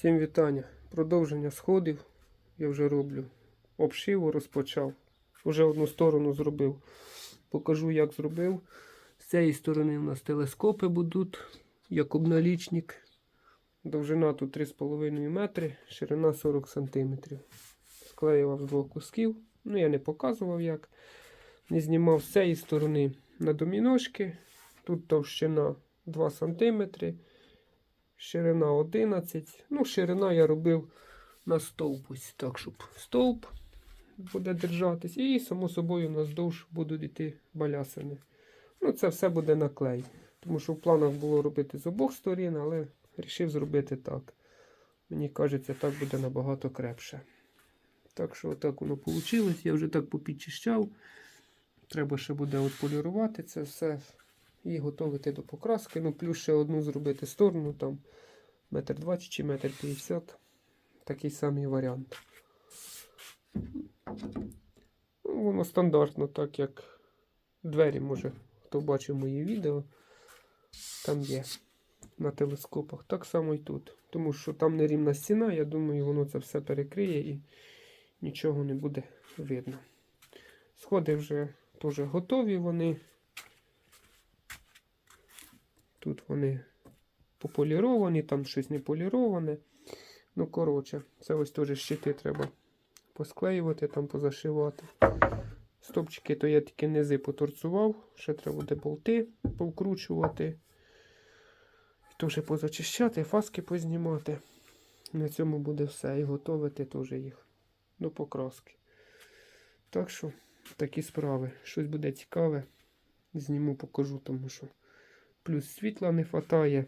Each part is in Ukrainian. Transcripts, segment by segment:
Всім вітання. Продовження сходів я вже роблю. Обшиву розпочав. Уже одну сторону зробив. Покажу, як зробив. З цієї сторони у нас телескопи будуть, як обналічник. Довжина тут 3,5 метри, ширина 40 см. Склеював з двох кусків. Ну, я не показував як. Не знімав з цієї сторони на доміношки. Тут товщина 2 см. Ширина 11. Ну, ширина я робив на стовп. Так, щоб стовп буде держатись. І, само собою, наздовж будуть йти балясини. Ну, це все буде на клей. Тому що в планах було робити з обох сторін, але вирішив зробити так. Мені кажеться, так буде набагато крепше. Так що, отак воно вийшло. Я вже так попідчищав. Треба ще буде отполірувати це все і готувати до покраски. Ну, плюс ще одну зробити сторону, там метр двадцять чи метр п'ятдесят. Такий самий варіант. Ну, воно стандартно, так як двері, може, хто бачив мої відео, там є на телескопах. Так само і тут. Тому що там нерівна стіна, я думаю, воно це все перекриє і нічого не буде видно. Сходи вже теж готові вони. Тут вони пополіровані, там щось не поліроване. Ну, коротше, це ось теж щити треба посклеювати, там позашивати. Стопчики то я тільки низи поторцував, ще треба буде болти повкручувати. Теж позачищати, фаски познімати. На цьому буде все. І готувати теж їх до покраски. Так що, такі справи. Щось буде цікаве. Зніму, покажу, тому що плюс світла не вистачає.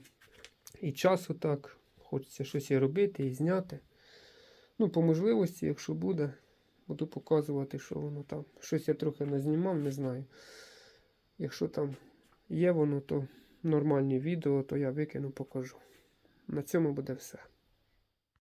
І часу так. Хочеться щось і робити, і зняти. Ну, по можливості, якщо буде, буду показувати, що воно там. Щось я трохи назнімав, не знаю. Якщо там є воно, то нормальні відео, то я викину, покажу. На цьому буде все.